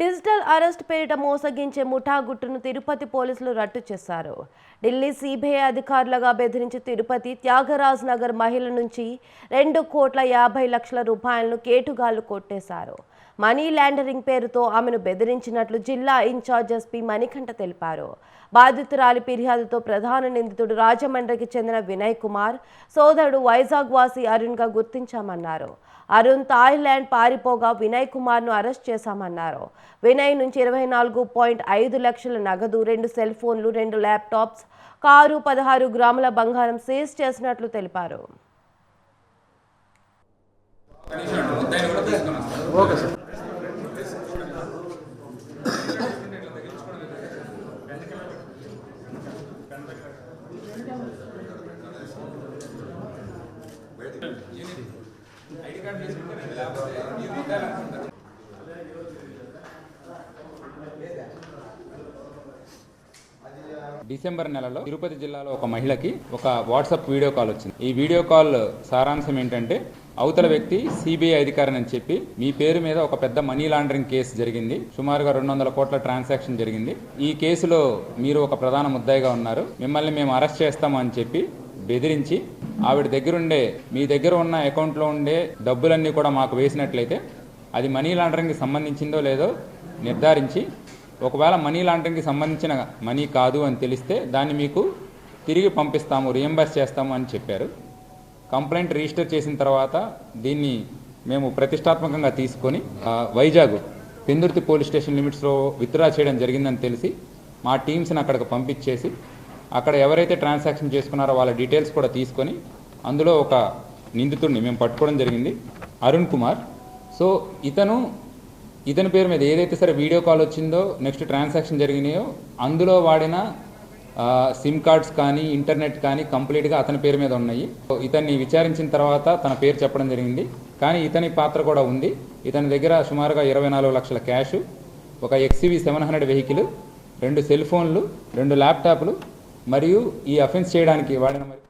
Digital arrest పేరిట మోసగించే ముఠా గుట్టును తిరుపతి పోలీసులు రట్టు చేశారు. ఢిల్లీ సిబిఐ అధికారులుగా బెదిరించి తిరుపతి త్యాగరాజ్ నగర్ మహిళ నుంచి రెండు కోట్ల యాభై లక్షల రూపాయలను కేటుగాళ్ళు కొట్టేశారు. మనీ లాండరింగ్ పేరుతో ఆమెను బెదిరించినట్లు జిల్లా ఇన్ఛార్జ్ ఎస్పీ మణికంఠ తెలిపారు. బాధితురాలి ఫిర్యాదుతో ప్రధాన నిందితుడు రాజమండ్రికి చెందిన వినయ్ కుమార్ సోదరుడు వైజాగ్ వాసి అరుణ్గా గుర్తించామన్నారు. అరుణ్ థాయిలాండ్ పారిపోగా వినయ్ కుమార్ను అరెస్ట్ చేశామన్నారు. వినయ్ నుంచి ఇరవై నాలుగు పాయింట్ ఐదు లక్షల నగదు రెండు సెల్ ఫోన్లు రెండు ల్యాప్టాప్స్ కారు పదహారు గ్రాముల బంగారం సీజ్ చేసినట్లు తెలిపారు. ఓకే సార్ డిసెంబర్ నెలలో తిరుపతి జిల్లాలో ఒక మహిళకి ఒక వాట్సాప్ వీడియో కాల్ వచ్చింది. ఈ వీడియో కాల్ సారాంశం ఏంటంటే అవతల వ్యక్తి సిబిఐ అధికారిని అని చెప్పి మీ పేరు మీద ఒక పెద్ద మనీ లాండరింగ్ కేసు జరిగింది. సుమారుగా రెండు వందల కోట్ల ట్రాన్సాక్షన్ జరిగింది. ఈ కేసులో మీరు ఒక ప్రధాన ముద్దాయిగా ఉన్నారు. మిమ్మల్ని మేము అరెస్ట్ చేస్తాము అని చెప్పి బెదిరించి ఆవిడ దగ్గరుండే మీ దగ్గర ఉన్న అకౌంట్లో ఉండే డబ్బులన్నీ కూడా మాకు వేసినట్లయితే అది మనీ లాండరింగ్కి సంబంధించిందో లేదో నిర్ధారించి ఒకవేళ మనీ లాండరింగ్కి సంబంధించిన మనీ కాదు అని తెలిస్తే దాన్ని మీకు తిరిగి పంపిస్తాము రియంబర్స్ చేస్తాము అని చెప్పారు. కంప్లైంట్ రిజిస్టర్ చేసిన తర్వాత దీన్ని మేము ప్రతిష్టాత్మకంగా తీసుకొని వైజాగ్ పెందుర్తి పోలీస్ స్టేషన్ లిమిట్స్లో విత్డ్రా చేయడం జరిగిందని తెలిసి మా టీమ్స్ని అక్కడికి పంపించేసి అక్కడ ఎవరైతే ట్రాన్సాక్షన్ చేసుకున్నారో వాళ్ళ డీటెయిల్స్ కూడా తీసుకొని అందులో ఒక నిందితుడిని మేము పట్టుకోవడం జరిగింది అరుణ్ కుమార్. సో ఇతను ఇతని పేరు మీద ఏదైతే సరే వీడియో కాల్ వచ్చిందో నెక్స్ట్ ట్రాన్సాక్షన్ జరిగినాయో అందులో వాడిన సిమ్ కార్డ్స్ కానీ ఇంటర్నెట్ కానీ కంప్లీట్గా అతని పేరు మీద ఉన్నాయి. సో ఇతన్ని విచారించిన తర్వాత తన పేరు చెప్పడం జరిగింది. కానీ ఇతని పాత్ర కూడా ఉంది. ఇతని దగ్గర సుమారుగా ఇరవై నాలుగు లక్షల క్యాష్ ఒక ఎక్స్సీవీ సెవెన్ హండ్రెడ్ వెహికల్ రెండు సెల్ ఫోన్లు రెండు ల్యాప్టాప్లు మరియు ఈ అఫెన్స్ చేయడానికి వాడిన మరి